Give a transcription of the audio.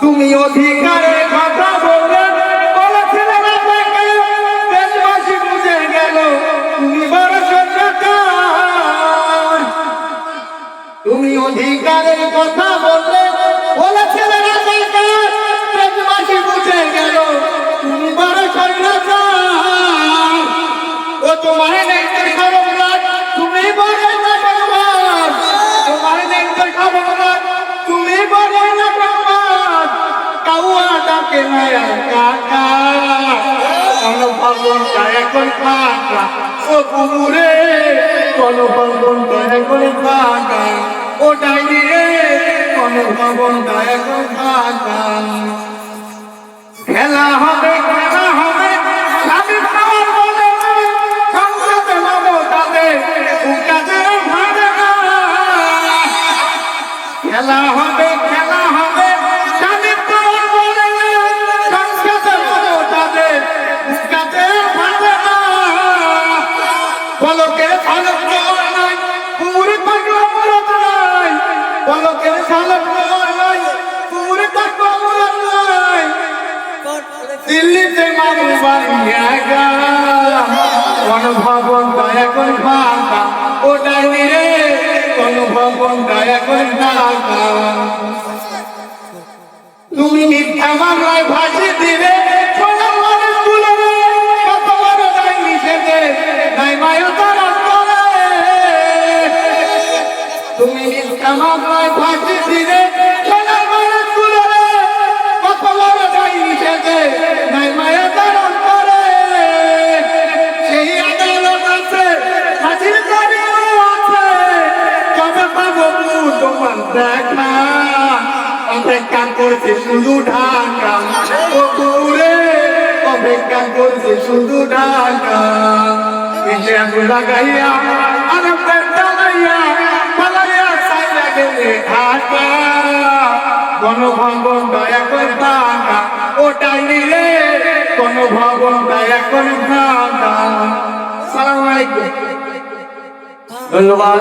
তুমি অধিকারের কথা দেশবাসী বুঝে গেল তুমি বড় সত্যকার তুমি অধিকারের কথা বললে বলেছিলে না ভগবানটা এখন ফাঁকা ও কুমুরে কোন ভগবানটা এখন ফাঁকা ও ডাইনি রে কোন ভগবানটা এখন ফাঁকা খেলা হবে খেলা হবে উকাতে খেলা হবে, খেলা পলকের ঝলক নাই কুমুর থাকল মরত নাই। পলকের ঝলক নাই কুমুর থাকল মরত নাই। দিল্লিতে মানুষ বাড়িয়া কোন ভবনটা এখন ফাঁকা ওটাই নিরে কোন ভবনটা এখন ফাঁকা তুমি মিথ্যা মামলায় ফাঁসি দিলে অপেক্ষা করছে শুধু ঢাকা। ও দূরে অপেক্ষা করছে শুধু ঢাকা। লাগাইয়া পালাইয়া সাইয়া গেলে ঢাকা গণভবন দয়া করে ঢাকা ওটাই নিলে গণভবন দয়া করে ঢাকা সালাম আলাইকুম। ধন্যবাদ